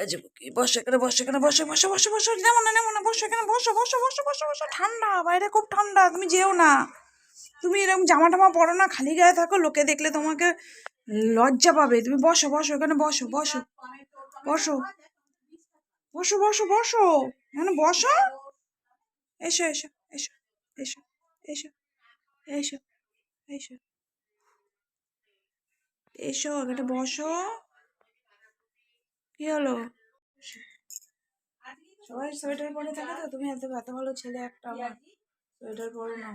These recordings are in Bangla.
এই যে বুকি, বসো এখানে বসো এখানে বসো বসো নেমো না নেমো এখানে বসো বসো বসো বসো বসো ঠান্ডা বাইরে খুব ঠান্ডা তুমি যেও না তুমি এরকম জামা টামা পরো না খালি গায়ে থাকো লোকে দেখলে তোমাকে লজ্জা পাবে তুমি বসো বসো এখানে বসো বসো বসো বসো বসো বসো এখানে বসো এসো এসো এসো এসো এসো এসো এসো এসো এখানে বসো কি হলো? সবাই সোয়েটার পরে থাকে তো, তুমি এত এত ভালো ছেলে একটা আমার। সোয়েটার পরো না।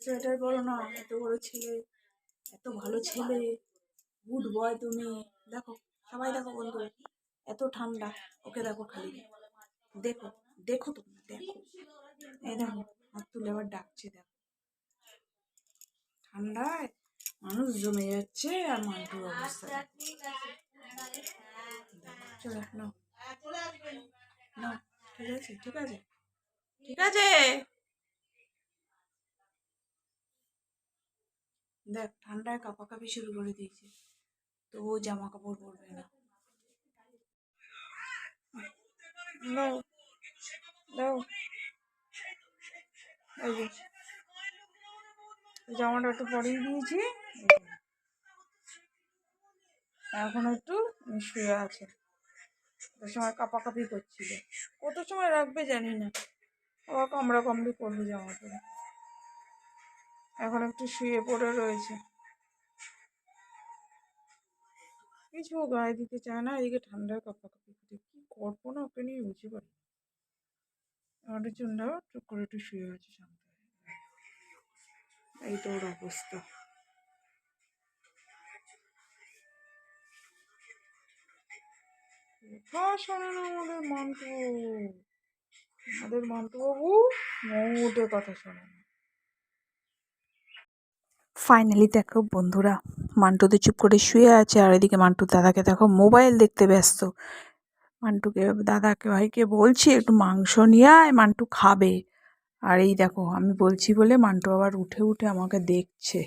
সোয়েটার পরো না, এত বড় ছেলে, এত ভালো ছেলে, গুড বয় তুমি। দেখো, সবাই দেখো বন্ধু, এত ঠান্ডা। ওকে দেখো খালি। দেখো দেখো তুমি, দেখো। এই দেখো, হাত তুলে আবার ডাকছে, দেখো। ঠান্ডায় মানুষ জমে যাচ্ছে আর মান্টুর অবস্থা। ঠিক আছে? দেখ, ঠান্ডায় কাঁপাকাঁপি শুরু করে দিয়েছে। তবুও জামা কাপড় পরবে না। জামাটা একটু পরিয়ে দিয়েছি। এখন একটু শুয়ে আছে। ওই সময় কাঁপাকাঁপি করছিল কত সময় রাখবে জানি না। আবার কামড়া কামড়ি করবে জামা পরে। এখন একটু শুয়ে পড়ে রয়েছে। কিছু গায়ে দিতে চায় না, এদিকে ঠান্ডায় কাঁপাকাঁপি করে কি করব না, ওকে নিয়ে বুঝতে পারি আমাদের জন্য চুপ করে একটু শুয়ে আছে শান্ত এই তো ওর অবস্থা। আমাদের মান্টু। আমাদের মান্টু বাবু মোটে কথা শোনে ফাইনালি দেখো বন্ধুরা মান্টু তো চুপ করে শুয়ে আছে আর এদিকে মান্টুর দাদাকে দেখো মোবাইল দেখতে ব্যস্ত। মান্টুকে, দাদাকে, ভাইকে বলছি একটু মাংস নিয়ে আয়, মান্টু খাবে। আর এই দেখো, আমি বলছি বলে মান্টু আবার উঠে উঠে আমাকে দেখছে।